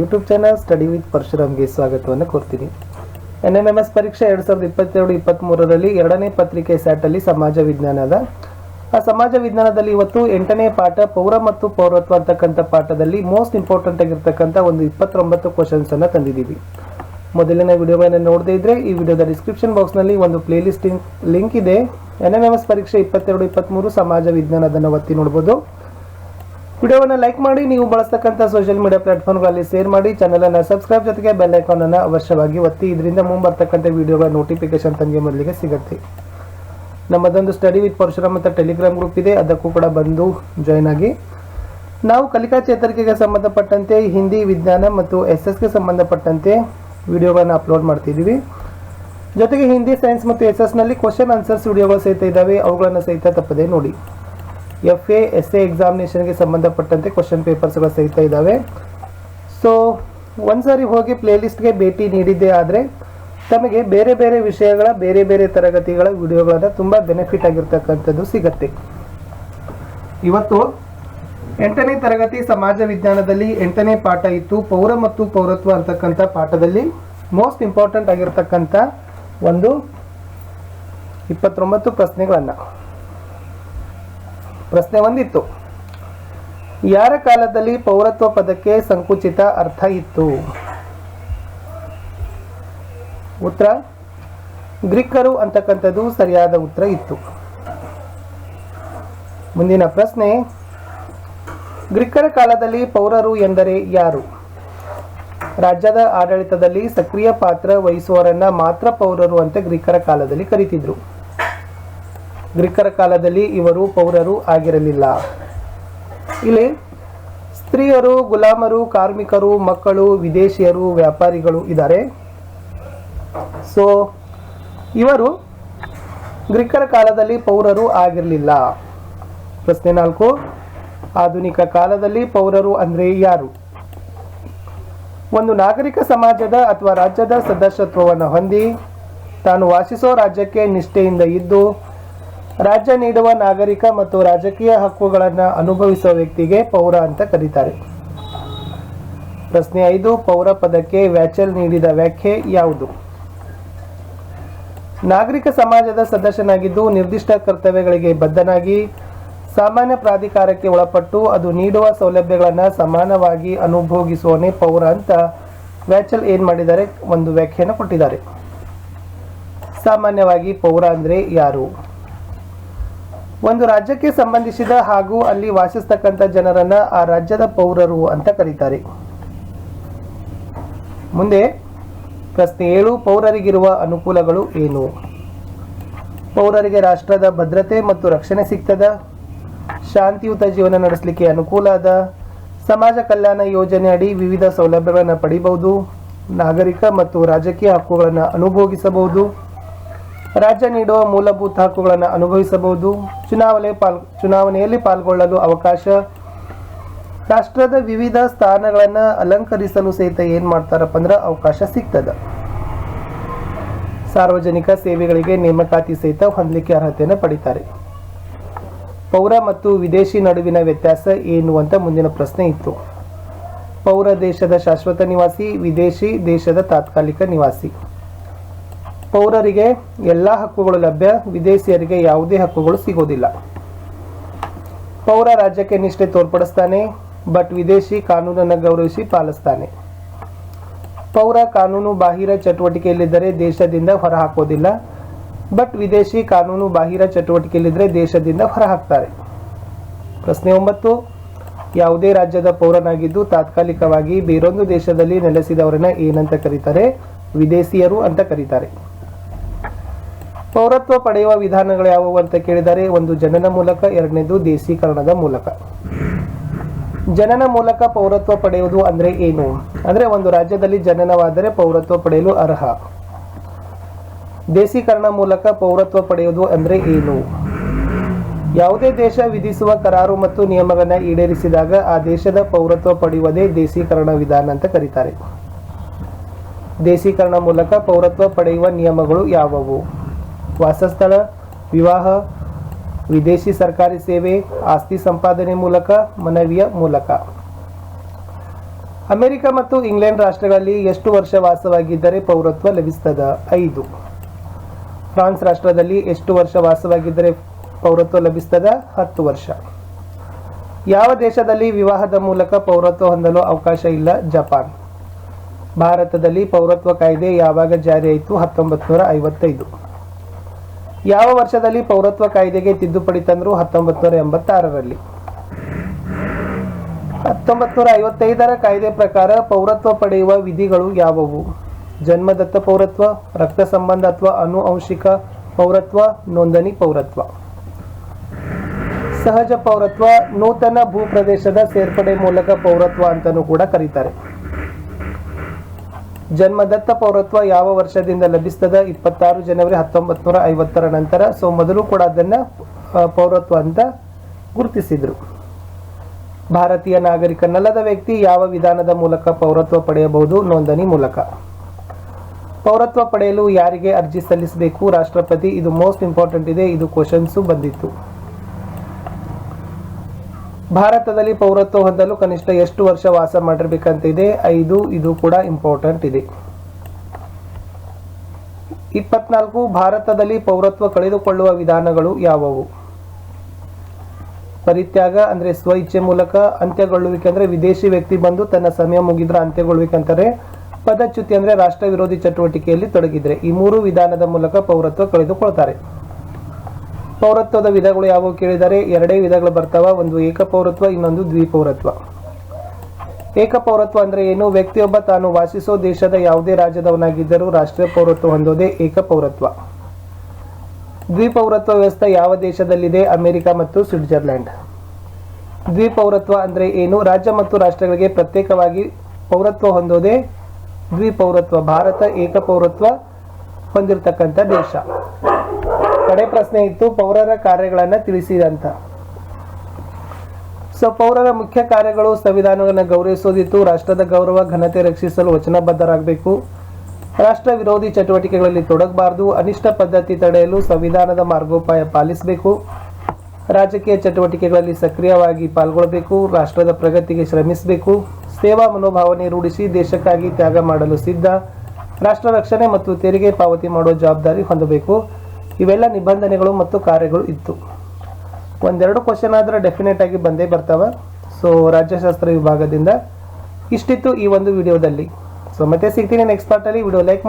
YouTube channel study with ಪರಶುರಾಮ್ಗೆ ಸ್ವಾಗತವನ್ನು ಕೋರ್ತೀನಿ. ಎನ್ ಎಂ ಎಂ ಎಸ್ ಪರೀಕ್ಷೆ ಎರಡು ಸಾವಿರದ ಇಪ್ಪತ್ತೆರಡು ಇಪ್ಪತ್ತ್ಮೂರರಲ್ಲಿ ಎರಡನೇ ಪತ್ರಿಕೆ ಸ್ಯಾಟಲ್ಲಿ ಸಮಾಜ ವಿಜ್ಞಾನದ ಆ ಸಮಾಜ ವಿಜ್ಞಾನದಲ್ಲಿ ಇವತ್ತು ಎಂಟನೇ ಪಾಠ ಪೌರ ಮತ್ತು ಪೌರತ್ವ ಅಂತಕ್ಕಂಥ ಪಾಠದಲ್ಲಿ ಮೋಸ್ಟ್ ಇಂಪಾರ್ಟೆಂಟ್ ಆಗಿರ್ತಕ್ಕಂಥ ಒಂದು ಇಪ್ಪತ್ತೊಂಬತ್ತು ಕ್ವಶನ್ಸ್ ಅನ್ನು ತಂದಿದ್ದೀವಿ. ಮೊದಲಿನ ವಿಡಿಯೋವನ್ನು ನೋಡದೇ ಇದ್ದರೆ ಈ ವಿಡಿಯೋದ ಡಿಸ್ಕ್ರಿಪ್ಷನ್ ಬಾಕ್ಸ್ನಲ್ಲಿ ಒಂದು ಪ್ಲೇ ಲಿಸ್ಟ್ ಲಿಂಕ್ ಇದೆ. ಎನ್ ಎಂ ಎಂ ಎಸ್ ಪರೀಕ್ಷೆ ಇಪ್ಪತ್ತೆರಡು ಇಪ್ಪತ್ತ್ಮೂರು ಸಮಾಜ ವಿಜ್ಞಾನದನ್ನು ಒತ್ತಿ ನೋಡ್ಬೋದು. ವಿಡಿಯೋವನ್ನು ಲೈಕ್ ಮಾಡಿ, ನೀವು ಬಳಸ್ತಕ್ಕಂಥ ಸೋಷಿಯಲ್ ಮೀಡಿಯಾ ಪ್ಲಾಟ್ಫಾರ್ಮ್ಗಳಲ್ಲಿ ಶೇರ್ ಮಾಡಿ ಚಾನಲ್ ಅನ್ನು ಸಬ್ಸ್ಕ್ರೈಬ್ ಜೊತೆಗೆ ಬೆಲ್ ಅನ್ನು ಅವಶ್ಯವಾಗಿ ಒತ್ತಿ, ಇದರಿಂದ ಮುಂಬರ್ತಕ್ಕಂಥ ವಿಡಿಯೋಗಳ ನೋಟಿಫಿಕೇಶನ್ ತಂಗಿ ಮೊದಲಿಗೆ ಸಿಗುತ್ತೆ. ನಮ್ಮದೊಂದು ಸ್ಟಡಿ ವಿತ್ ಪರಶುರಾಮ್ ಅಂತ ಟೆಲಿಗ್ರಾಮ್ ಗ್ರೂಪ್ ಇದೆ, ಅದಕ್ಕೂ ಕೂಡ ಬಂದು ಜಾಯ್ನ್ ಆಗಿ. ನಾವು ಕಲಿಕಾ ಚೇತರಿಕೆಗೆ ಸಂಬಂಧಪಟ್ಟಂತೆ, ಹಿಂದಿ ವಿಜ್ಞಾನ ಮತ್ತು ಎಸ್ ಎಸ್ಗೆ ಸಂಬಂಧಪಟ್ಟಂತೆ ವಿಡಿಯೋಗಳನ್ನು ಅಪ್ಲೋಡ್ ಮಾಡ್ತಿದ್ದೀವಿ. ಜೊತೆಗೆ ಹಿಂದಿ ಸೈನ್ಸ್ ಮತ್ತು ಎಸ್ ಎಸ್ನಲ್ಲಿ ಕ್ವಶನ್ ಆನ್ಸರ್ಸ್ ವಿಡಿಯೋಗಳು ಸಹಿತ ಇದ್ದಾವೆ, ಅವುಗಳನ್ನು ಸಹಿತ ತಪ್ಪದೆ ನೋಡಿ. ಎಫ್ ಎ ಎಸ್ ಎ ಎಕ್ಸಾಮಿನೇಷನ್ಗೆ ಸಂಬಂಧಪಟ್ಟಂತೆ ಕ್ವಶನ್ ಪೇಪರ್ಸ್ಗಳು ಸಹಿತ ಇದ್ದಾವೆ ಸೊ ಒಂದ್ಸಾರಿ ಹೋಗಿ ಪ್ಲೇಲಿಸ್ಟ್ಗೆ ಭೇಟಿ ನೀಡಿದ್ದೇ ಆದರೆ ತಮಗೆ ಬೇರೆ ಬೇರೆ ವಿಷಯಗಳ, ಬೇರೆ ಬೇರೆ ತರಗತಿಗಳ ವಿಡಿಯೋಗಳನ್ನು ತುಂಬ ಬೆನಿಫಿಟ್ ಆಗಿರ್ತಕ್ಕಂಥದ್ದು ಸಿಗತ್ತೆ. ಇವತ್ತು ಎಂಟನೇ ತರಗತಿ ಸಮಾಜ ವಿಜ್ಞಾನದಲ್ಲಿ ಎಂಟನೇ ಪಾಠ ಇತ್ತು. ಪೌರ ಮತ್ತು ಪೌರತ್ವ ಅಂತಕ್ಕಂಥ ಪಾಠದಲ್ಲಿ ಮೋಸ್ಟ್ ಇಂಪಾರ್ಟೆಂಟ್ ಆಗಿರ್ತಕ್ಕಂಥ ಒಂದು ಇಪ್ಪತ್ತೊಂಬತ್ತು ಪ್ರಶ್ನೆಗಳನ್ನು. ಪ್ರಶ್ನೆ ಒಂದಿತ್ತು. ಯಾರ ಕಾಲದಲ್ಲಿ ಪೌರತ್ವ ಪದಕ್ಕೆ ಸಂಕುಚಿತ ಅರ್ಥ ಇತ್ತು? ಉತ್ತರ, ಗ್ರೀಕರು ಅಂತಕ್ಕಂಥದ್ದು ಸರಿಯಾದ ಉತ್ತರ ಇತ್ತು. ಮುಂದಿನ ಪ್ರಶ್ನೆ, ಗ್ರೀಕರ ಕಾಲದಲ್ಲಿ ಪೌರರು ಎಂದರೆ ಯಾರು? ರಾಜ್ಯದ ಆಡಳಿತದಲ್ಲಿ ಸಕ್ರಿಯ ಪಾತ್ರ ವಹಿಸುವವರನ್ನ ಮಾತ್ರ ಪೌರರು ಅಂತ ಗ್ರೀಕರ ಕಾಲದಲ್ಲಿ ಕರೀತಿದ್ರು. ಗ್ರೀಕರ ಕಾಲದಲ್ಲಿ ಇವರು ಪೌರರು ಆಗಿರಲಿಲ್ಲ. ಇಲ್ಲಿ ಸ್ತ್ರೀಯರು, ಗುಲಾಮರು, ಕಾರ್ಮಿಕರು, ಮಕ್ಕಳು, ವಿದೇಶಿಯರು, ವ್ಯಾಪಾರಿಗಳು ಇದ್ದಾರೆ. ಸೊ ಇವರು ಗ್ರೀಕರ ಕಾಲದಲ್ಲಿ ಪೌರರು ಆಗಿರಲಿಲ್ಲ. ಪ್ರಶ್ನೆ ನಾಲ್ಕು, ಆಧುನಿಕ ಕಾಲದಲ್ಲಿ ಪೌರರು ಅಂದರೆ ಯಾರು? ಒಂದು ನಾಗರಿಕ ಸಮಾಜದ ಅಥವಾ ರಾಜ್ಯದ ಸದಸ್ಯತ್ವವನ್ನು ಹೊಂದಿ ತಾನು ವಾಸಿಸೋ ರಾಜ್ಯಕ್ಕೆ ನಿಷ್ಠೆಯಿಂದ ಇದ್ದು ರಾಜ್ಯ ನೀಡುವ ನಾಗರಿಕ ಮತ್ತು ರಾಜಕೀಯ ಹಕ್ಕುಗಳನ್ನು ಅನುಭವಿಸುವ ವ್ಯಕ್ತಿಗೆ ಪೌರ ಅಂತ ಕರೀತಾರೆ. ಪ್ರಶ್ನೆ ಐದು, ಪೌರ ಪದಕ್ಕೆ ವ್ಯಾಚಲ್ ನೀಡಿದ ವ್ಯಾಖ್ಯೆ ಯಾವುದು? ನಾಗರಿಕ ಸಮಾಜದ ಸದಸ್ಯನಾಗಿದ್ದು ನಿರ್ದಿಷ್ಟ ಕರ್ತವ್ಯಗಳಿಗೆ ಬದ್ಧನಾಗಿ, ಸಾಮಾನ್ಯ ಪ್ರಾಧಿಕಾರಕ್ಕೆ ಒಳಪಟ್ಟು ಅದು ನೀಡುವ ಸೌಲಭ್ಯಗಳನ್ನು ಸಮಾನವಾಗಿ ಅನುಭೋಗಿಸುವನೇ ಪೌರ ಅಂತ ವ್ಯಾಚಲ್ ಏನ್ ಮಾಡಿದ್ದಾರೆ? ಒಂದು ವ್ಯಾಖ್ಯೆಯನ್ನು ಕೊಟ್ಟಿದ್ದಾರೆ. ಸಾಮಾನ್ಯವಾಗಿ ಪೌರ ಅಂದರೆ ಯಾರು? ಒಂದು ರಾಜ್ಯಕ್ಕೆ ಸಂಬಂಧಿಸಿದ ಹಾಗೂ ಅಲ್ಲಿ ವಾಸಿಸ್ತಕ್ಕಂಥ ಜನರನ್ನ ಆ ರಾಜ್ಯದ ಪೌರರು ಅಂತ ಕರೀತಾರೆ. ಮುಂದೆ ಪ್ರಶ್ನೆ ಏಳು, ಪೌರರಿಗಿರುವ ಅನುಕೂಲಗಳು ಏನು? ಪೌರರಿಗೆ ರಾಷ್ಟ್ರದ ಭದ್ರತೆ ಮತ್ತು ರಕ್ಷಣೆ ಸಿಗ್ತದ? ಶಾಂತಿಯುತ ಜೀವನ ನಡೆಸಲಿಕ್ಕೆ ಅನುಕೂಲ ಅದ? ಸಮಾಜ ಕಲ್ಯಾಣ ಯೋಜನೆ ಅಡಿ ವಿವಿಧ ಸೌಲಭ್ಯಗಳನ್ನು ಪಡಿಬಹುದು? ನಾಗರಿಕ ಮತ್ತು ರಾಜಕೀಯ ಹಕ್ಕುಗಳನ್ನು ಅನುಭೋಗಿಸಬಹುದು? ರಾಜ್ಯ ನೀಡುವ ಮೂಲಭೂತ ಹಕ್ಕುಗಳನ್ನು ಅನುಭವಿಸಬಹುದು. ಚುನಾವಣೆ ಪಾಲ್, ಚುನಾವಣೆಯಲ್ಲಿ ಪಾಲ್ಗೊಳ್ಳಲು ಅವಕಾಶ. ರಾಷ್ಟ್ರದ ವಿವಿಧ ಸ್ಥಾನಗಳನ್ನು ಅಲಂಕರಿಸಲು ಸಹಿತ ಏನ್ ಮಾಡ್ತಾರಪ್ಪ ಅಂದ್ರೆ ಅವಕಾಶ ಸಿಗ್ತದ. ಸಾರ್ವಜನಿಕ ಸೇವೆಗಳಿಗೆ ನೇಮಕಾತಿ ಸಹಿತ ಹೊಂದಲಿಕ್ಕೆ ಅರ್ಹತೆಯನ್ನು ಪಡಿತಾರೆ. ಪೌರ ಮತ್ತು ವಿದೇಶಿ ನಡುವಿನ ವ್ಯತ್ಯಾಸ ಏನು ಅಂತ ಮುಂದಿನ ಪ್ರಶ್ನೆ ಇತ್ತು. ಪೌರ ದೇಶದ ಶಾಶ್ವತ ನಿವಾಸಿ, ವಿದೇಶಿ ದೇಶದ ತಾತ್ಕಾಲಿಕ ನಿವಾಸಿ. ಪೌರರಿಗೆ ಎಲ್ಲ ಹಕ್ಕುಗಳು ಲಭ್ಯ, ವಿದೇಶಿಯರಿಗೆ ಯಾವುದೇ ಹಕ್ಕುಗಳು ಸಿಗೋದಿಲ್ಲ. ಪೌರ ರಾಜ್ಯಕ್ಕೆ ನಿಷ್ಠೆ ತೋರ್ಪಡಿಸ್ತಾನೆ, ಬಟ್ ವಿದೇಶಿ ಕಾನೂನನ್ನು ಗೌರವಿಸಿ ಪಾಲಿಸ್ತಾನೆ. ಪೌರ ಕಾನೂನು ಬಾಹಿರ ಚಟುವಟಿಕೆಯಲ್ಲಿದ್ದರೆ ದೇಶದಿಂದ ಹೊರಹಾಕೋದಿಲ್ಲ, ಬಟ್ ವಿದೇಶಿ ಕಾನೂನು ಬಾಹಿರ ಚಟುವಟಿಕೆಯಲ್ಲಿದ್ದರೆ ದೇಶದಿಂದ ಹೊರಹಾಕ್ತಾರೆ. ಪ್ರಶ್ನೆ ಒಂಬತ್ತು, ಯಾವುದೇ ರಾಜ್ಯದ ಪೌರನಾಗಿದ್ದು ತಾತ್ಕಾಲಿಕವಾಗಿ ಬೇರೊಂದು ದೇಶದಲ್ಲಿ ನೆಲೆಸಿದವರನ್ನ ಏನಂತ ಕರೀತಾರೆ? ವಿದೇಶಿಯರು ಅಂತ ಕರೀತಾರೆ. ಪೌರತ್ವ ಪಡೆಯುವ ವಿಧಾನಗಳು ಯಾವುವು ಅಂತ ಕೇಳಿದರೆ ಒಂದು ಜನನ ಮೂಲಕ, ಎರಡನೇದು ದೇಸೀಕರಣದ ಮೂಲಕ. ಜನನ ಮೂಲಕ ಪೌರತ್ವ ಪಡೆಯುವುದು ಅಂದ್ರೆ ಏನು? ಅಂದ್ರೆ ಒಂದು ರಾಜ್ಯದಲ್ಲಿ ಜನನವಾದರೆ ಪೌರತ್ವ ಪಡೆಯಲು ಅರ್ಹ. ದೇಸೀಕರಣ ಮೂಲಕ ಪೌರತ್ವ ಪಡೆಯುವುದು ಅಂದ್ರೆ ಏನು? ಯಾವುದೇ ದೇಶ ವಿಧಿಸುವ ಕರಾರು ಮತ್ತು ನಿಯಮಗಳನ್ನ ಈಡೇರಿಸಿದಾಗ ಆ ದೇಶದ ಪೌರತ್ವ ಪಡೆಯುವುದೇ ದೇಸೀಕರಣ ವಿಧಾನ ಅಂತ ಕರೀತಾರೆ. ದೇಸೀಕರಣ ಮೂಲಕ ಪೌರತ್ವ ಪಡೆಯುವ ನಿಯಮಗಳು ಯಾವುವು? ವಾಸಸ್ಥಳ, ವಿವಾಹ, ವಿದೇಶಿ ಸರ್ಕಾರಿ ಸೇವೆ, ಆಸ್ತಿ ಸಂಪಾದನೆ ಮೂಲಕ, ಮನವಿಯ ಮೂಲಕ. ಅಮೆರಿಕ ಮತ್ತು ಇಂಗ್ಲೆಂಡ್ ರಾಷ್ಟ್ರಗಳಲ್ಲಿ ಎಷ್ಟು ವರ್ಷ ವಾಸವಾಗಿದ್ದರೆ ಪೌರತ್ವ ಲಭಿಸ್ತದ? ಐದು. ಫ್ರಾನ್ಸ್ ರಾಷ್ಟ್ರದಲ್ಲಿ ಎಷ್ಟು ವರ್ಷ ವಾಸವಾಗಿದ್ದರೆ ಪೌರತ್ವ ಲಭಿಸ್ತದ? ಹತ್ತು ವರ್ಷ. ಯಾವ ದೇಶದಲ್ಲಿ ವಿವಾಹದ ಮೂಲಕ ಪೌರತ್ವ ಹೊಂದಲು ಅವಕಾಶ ಇಲ್ಲ? ಜಪಾನ್. ಭಾರತದಲ್ಲಿ ಪೌರತ್ವ ಕಾಯ್ದೆ ಯಾವಾಗ ಜಾರಿಯಾಯಿತು? ಹತ್ತೊಂಬತ್ತು ನೂರ ಐವತ್ತೈದು. ಯಾವ ವರ್ಷದಲ್ಲಿ ಪೌರತ್ವ ಕಾಯ್ದೆಗೆ ತಿದ್ದುಪಡಿ ತಂದರು ಹತ್ತೊಂಬತ್ತು ನೂರ ಎಂಬತ್ತಾರರಲ್ಲಿ? ಹತ್ತೊಂಬತ್ತು ನೂರ ಐವತ್ತೈದರ ಕಾಯ್ದೆ ಪ್ರಕಾರ ಪೌರತ್ವ ಪಡೆಯುವ ವಿಧಿಗಳು ಯಾವುವು? ಜನ್ಮದತ್ತ ಪೌರತ್ವ, ರಕ್ತ ಸಂಬಂಧ ಅಥವಾ ಅನುವಂಶಿಕ ಪೌರತ್ವ, ನೋಂದಣಿ ಪೌರತ್ವ. ಸಹಜ ಪೌರತ್ವ, ನೂತನ ಭೂಪ್ರದೇಶದ ಸೇರ್ಪಡೆ ಮೂಲಕ ಪೌರತ್ವ ಅಂತಲೂ ಕೂಡ ಕರೀತಾರೆ. ಜನ್ಮದತ್ತ ಪೌರತ್ವ ಯಾವ ವರ್ಷದಿಂದ ಲಭಿಸ್ತದ? ಇಪ್ಪತ್ತಾರು ಜನವರಿ ಹತ್ತೊಂಬತ್ತು ನೂರ ಐವತ್ತರ ನಂತರ. ಸೊ, ಮೊದಲು ಕೂಡ ಅದನ್ನ ಪೌರತ್ವ ಅಂತ ಗುರುತಿಸಿದ್ರು. ಭಾರತೀಯ ನಾಗರಿಕನಲ್ಲದ ವ್ಯಕ್ತಿ ಯಾವ ವಿಧಾನದ ಮೂಲಕ ಪೌರತ್ವ ಪಡೆಯಬಹುದು? ನೋಂದಣಿ ಮೂಲಕ. ಪೌರತ್ವ ಪಡೆಯಲು ಯಾರಿಗೆ ಅರ್ಜಿ ಸಲ್ಲಿಸಬೇಕು? ರಾಷ್ಟ್ರಪತಿ, ಇದು ಮೋಸ್ಟ್ ಇಂಪಾರ್ಟೆಂಟ್ ಇದೆ. ಇದು ಕ್ವಶನ್ಸು ಬಂದಿತ್ತು. ಭಾರತದಲ್ಲಿ ಪೌರತ್ವ ಹೊಂದಲು ಕನಿಷ್ಠ ಎಷ್ಟು ವರ್ಷ ವಾಸ ಮಾಡಿರ್ಬೇಕಂತಿದೆ? ಐದು, ಇದು ಕೂಡ ಇಂಪಾರ್ಟೆಂಟ್ ಇದೆ. ಇಪ್ಪತ್ನಾಲ್ಕು, ಭಾರತದಲ್ಲಿ ಪೌರತ್ವ ಕಳೆದುಕೊಳ್ಳುವ ವಿಧಾನಗಳು ಯಾವುವು? ಪರಿತ್ಯಾಗ ಅಂದ್ರೆ ಸ್ವ ಇಚ್ಛೆ ಮೂಲಕ ಅಂತ್ಯಗೊಳ್ಳುವಿಕೆ ಅಂದ್ರೆ ವಿದೇಶಿ ವ್ಯಕ್ತಿ ಬಂದು ತನ್ನ ಸಮಯ ಮುಗಿದ್ರೆ ಅಂತ್ಯಗೊಳ್ಳುವಿಕೆ ಅಂತಾರೆ ಪದಚ್ಯುತಿ ಅಂದ್ರೆ ರಾಷ್ಟ್ರ ವಿರೋಧಿ ಚಟುವಟಿಕೆಯಲ್ಲಿ ತೊಡಗಿದ್ರೆ. ಈ ಮೂರು ವಿಧಾನದ ಮೂಲಕ ಪೌರತ್ವ ಕಳೆದುಕೊಳ್ತಾರೆ. ಪೌರತ್ವದ ವಿಧಗಳು ಯಾವುವು ಕೇಳಿದರೆ ಎರಡೇ ವಿಧಗಳು ಬರ್ತಾವ, ಒಂದು ಏಕಪೌರತ್ವ, ಇನ್ನೊಂದು ದ್ವಿಪೌರತ್ವ. ಏಕಪೌರತ್ವ ಅಂದ್ರೆ ಏನು? ವ್ಯಕ್ತಿಯೊಬ್ಬ ತಾನು ವಾಸಿಸೋ ದೇಶದ ಯಾವುದೇ ರಾಜ್ಯದವನಾಗಿದ್ದರೂ ರಾಷ್ಟ್ರೀಯ ಪೌರತ್ವ ಹೊಂದೋದೇ ಏಕಪೌರತ್ವ. ದ್ವಿಪೌರತ್ವ ವ್ಯವಸ್ಥೆ ಯಾವ ದೇಶದಲ್ಲಿದೆ? ಅಮೆರಿಕ ಮತ್ತು ಸ್ವಿಟ್ಜರ್ಲೆಂಡ್. ದ್ವಿಪೌರತ್ವ ಅಂದ್ರೆ ಏನು? ರಾಜ್ಯ ಮತ್ತು ರಾಷ್ಟ್ರಗಳಿಗೆ ಪ್ರತ್ಯೇಕವಾಗಿ ಪೌರತ್ವ ಹೊಂದೋದೇ ದ್ವಿಪೌರತ್ವ. ಭಾರತ ಏಕಪೌರತ್ವ ಹೊಂದಿರತಕ್ಕಂಥ ದೇಶ. ಕಡೆ ಪ್ರಶ್ನೆ ಇತ್ತು, ಪೌರರ ಕಾರ್ಯಗಳನ್ನ ತಿಳಿಸಿದಂತ. ಸೊ ಪೌರರ ಮುಖ್ಯ ಕಾರ್ಯಗಳು ಸಂವಿಧಾನವನ್ನು ಗೌರವಿಸೋದಿತ್ತು, ರಾಷ್ಟ್ರದ ಗೌರವ, ಘನತೆ ರಕ್ಷಿಸಲು ವಚನಬದ್ಧರಾಗಬೇಕು. ರಾಷ್ಟ್ರ ವಿರೋಧಿ ಚಟುವಟಿಕೆಗಳಲ್ಲಿ ತೊಡಗಬಾರದು, ಅನಿಷ್ಟ ಪದ್ಧತಿ ತಡೆಯಲು ಸಂವಿಧಾನದ ಮಾರ್ಗೋಪಾಯ ಪಾಲಿಸಬೇಕು. ರಾಜಕೀಯ ಚಟುವಟಿಕೆಗಳಲ್ಲಿ ಸಕ್ರಿಯವಾಗಿ ಪಾಲ್ಗೊಳ್ಳಬೇಕು ರಾಷ್ಟ್ರದ ಪ್ರಗತಿಗೆ ಶ್ರಮಿಸಬೇಕು. ಸೇವಾ ಮನೋಭಾವನೆ ರೂಢಿಸಿ ದೇಶಕ್ಕಾಗಿ ತ್ಯಾಗ ಮಾಡಲು ಸಿದ್ಧ. ರಾಷ್ಟ್ರ ರಕ್ಷಣೆ ಮತ್ತು ತೆರಿಗೆ ಪಾವತಿ ಮಾಡುವ ಜವಾಬ್ದಾರಿ ಹೊಂದಬೇಕು. ಇವೆಲ್ಲ ನಿಬಂಧನೆಗಳು ಮತ್ತು ಕಾರ್ಯಗಳು ಇತ್ತು. ಒಂದೆರಡು ಕ್ವಶನ್ ಆದರೆ ಡೆಫಿನೆಟ್ ಆಗಿ ಬಂದೇ ಬರ್ತಾವೆ. ಸೊ ರಾಜ್ಯಶಾಸ್ತ್ರ ವಿಭಾಗದಿಂದ ಇಷ್ಟಿತ್ತು ಈ ಒಂದು ವಿಡಿಯೋದಲ್ಲಿ ಸೊ ಮತ್ತೆ ಸಿಗ್ತೀನಿ ನೆಕ್ಸ್ಟ್ ಪಾರ್ಟಲ್ಲಿ ವಿಡಿಯೋ ಲೈಕ್